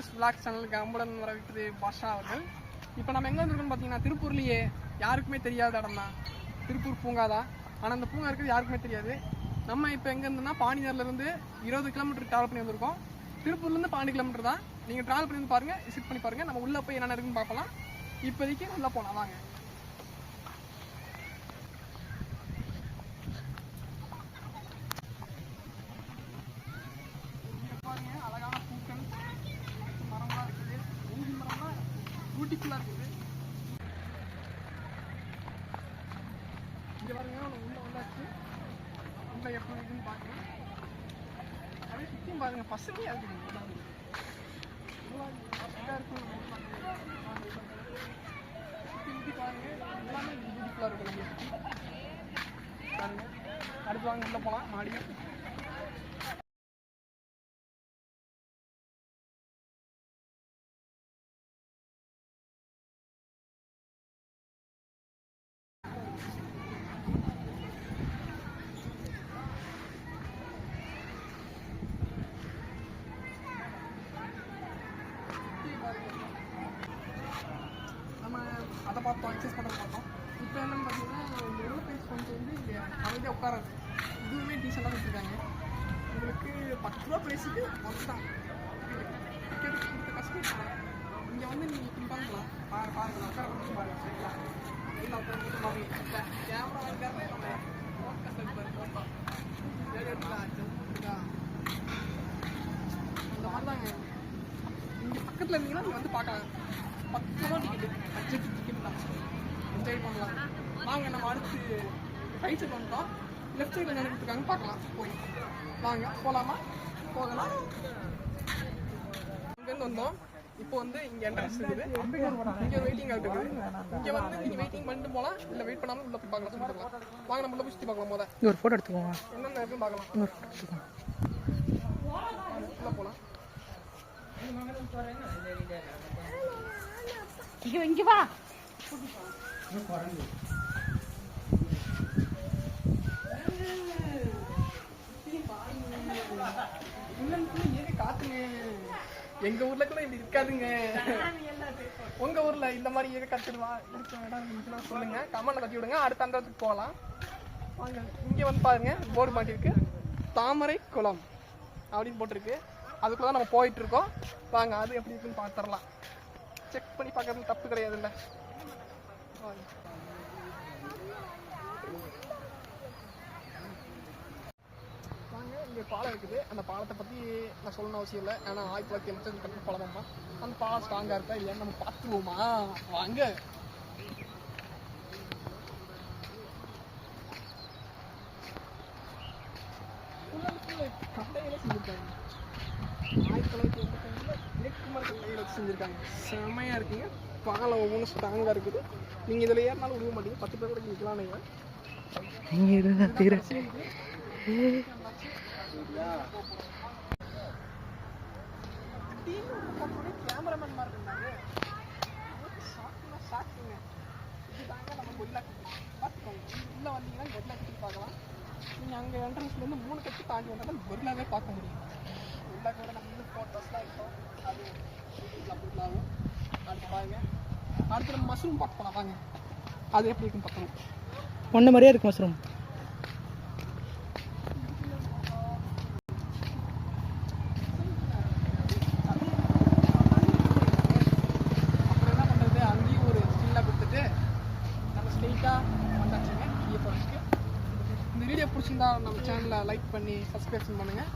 PS vlog சேனலுக்கு அம்புடன் வரவிட்டது பாஷா அவர்கள். இப்போ நம்ம எங்கே வந்திருக்கோம்னு பார்த்தீங்கன்னா திருப்பூர்லேயே யாருக்குமே தெரியாத இடம் தான். திருப்பூர் பூங்கா தான். ஆனால் அந்த பூங்கா இருக்கிறது யாருக்குமே தெரியாது. நம்ம இப்போ எங்கே இருந்தோம்னா பாண்டியர்லேருந்து இருபது கிலோமீட்டர் ட்ராவல் பண்ணி வந்திருக்கோம். திருப்பூர்லேருந்து பாண்டி கிலோமீட்டர் தான். நீங்கள் ட்ராவல் பண்ணி வந்து பாருங்கள் விசிட் பண்ணி பாருங்கள் நம்ம உள்ளே போய் என்னென்ன இருக்குன்னு பார்க்கலாம். இப்போதைக்கு உள்ளே போகலாம் வாங்க. பியூட்டிஃபுல்லாக இருக்குது இங்க பாருங்க உள்ள உள்ள வந்தாச்சு உள்ள எப்படி இருக்குன்னு பாருங்க அதே சுற்றியும் பாருங்க பசுமையாக இருக்குது பாருங்க அடுத்து வாங்க உள்ள போலாம் மாடியும் நம்ம அதை பார்த்தோம் எக்ஸசைஸ் பண்ணுறது பார்த்தோம். இப்போ என்னன்னு பார்த்தீங்கன்னா எவ்வளோ பேஸ் கொஞ்சம் வந்து இங்கே அமைதியாக உட்காராது. இதுவுமே டீசெண்டாக கொடுத்துருக்காங்க. உங்களுக்கு பத்து ரூபா ப்ரைஸுக்கு ஒர்க் தான். டிக்கெட் கொடுத்த கஷ்டம் இங்கே வந்து நீங்கள் இப்படி பாரு பாருங்கள் உட்கார வச்சு பாருங்க சரிங்களா? இல்லை அப்புறம் மாதிரி கேமரா இருக்காரு நம்ம ஃபோக்கஸ் எடுப்பாரு ஃபோட்டோ அந்த மாதிரி தாங்க இங்கே. பக்கத்தில் இருந்தீங்கன்னா நீங்கள் வந்து பார்க்கலாம். பத்து ரூபா டிக்கெட்டு பட்ஜெட் டிக்கெட் என்ஜாய் பண்ணலாம். வாங்க நம்ம அடுத்து ரைட் சைடு வந்துட்டோம். லெஃப்ட் சைடில் என்ன இருக்காங்க பார்க்கலாம். போய். வாங்க போகலாமா போகலாம். இங்கேருந்து வந்தோம். இப்போ வந்து இங்கே என்ட்ரன்ஸ் இருக்குது. இங்கே வெயிட்டிங் ஆகிட்டு இருக்குது. இங்கே வந்து நீங்கள் வெயிட்டிங் பண்ணிட்டு போகலாம். இல்லை வெயிட் பண்ணாமல் உள்ள போய் பார்க்கலாம். சுற்றி பார்க்கலாம். வாங்க நம்ம உள்ள போய் சுற்றி பார்க்கலாம் போத ஒரு ஃபோட்டோ எடுத்துக்கோங்க. என்னென்ன இருக்குன்னு பார்க்கலாம். இங்க ஒரு ஃபோட்டோ எடுத்துக்கோங்க. உள்ள போகலாம் இங்க இங்க வா. உள்ளுக்குள்ள எங்க ஊர்ல கூட இப்படி இருக்காதுங்க. உங்க ஊர்ல இந்த மாதிரி ஏறி கத்துடுவா? இருக்க இடம் சொல்லுங்க. கமெண்ட்ல கட்டி விடுங்க. அடுத்த அந்தத்துக்கு போகலாம். வாங்க இங்க வந்து பாருங்க. போர்டு மாட்டிருக்கு தாமரை குளம் அப்படின்னு போட்டிருக்கு. அதுக்குள்ள தான் நம்ம போயிட்டு இருக்கோம். வாங்க அது எப்படி இருக்குன்னு பார்த்துடலாம். செக் பண்ணி பார்க்கறது தப்பு கிடையாதுல்ல. வாங்க இங்கே பாலம் இருக்குது. அந்த பாலத்தை பற்றி நான் சொல்லணும் அவசியம் இல்லை. ஏன்னா ஆயிரத்தி தொள்ளாயிரத்தி எழுபத்தஞ்சு கட்டின பாலம் தான். அந்த பாலம் ஸ்ட்ராங்காக இருக்கா இல்லையான்னு நம்ம பார்த்துருவோமா? வாங்க. கட்டையில செஞ்சுருக்காங்க. ஆயிரத்தி தொள்ளாயிரத்தி எண்பத்தஞ்சில் இலக்குமார் கட்டையில் வச்சு செஞ்சுருக்காங்க. செம்மையாக இருக்குங்க. பாலம் ஒவ்வொன்றும் ஸ்ட்ராங்காக இருக்குது. நீங்கள் இதில் ஏறினாலும் விடுக்க மாட்டீங்க. பத்து பேர் கூட நிற்கலாம் நீங்கள் நீங்க இருந்தா தீர. நீங்கள் அங்கே என்ட்ரன்ஸ்லேருந்து மூணு கட்டி தாண்டி வந்தால் தான் கொல்லாவே பார்க்க முடியும். கொல்லா கூட நம்ம ஃபோட்டோஸ்லாம் இருக்கும் அது ஆகும் அடுத்து பாருங்க. அடுத்து நம்ம மஷ்ரூம் பார்க்க போகலாம் வாங்க. அது எப்படி இருக்குன்னு பார்க்கணும் ஒன்ன மாதிரியே இருக்கு மஷ்ரூம் இந்த வீடியோ பிடிச்சிருந்தா நம்ம சேனலை லைக் பண்ணி சப்ஸ்கிரிப்ஷன் பண்ணுங்கள்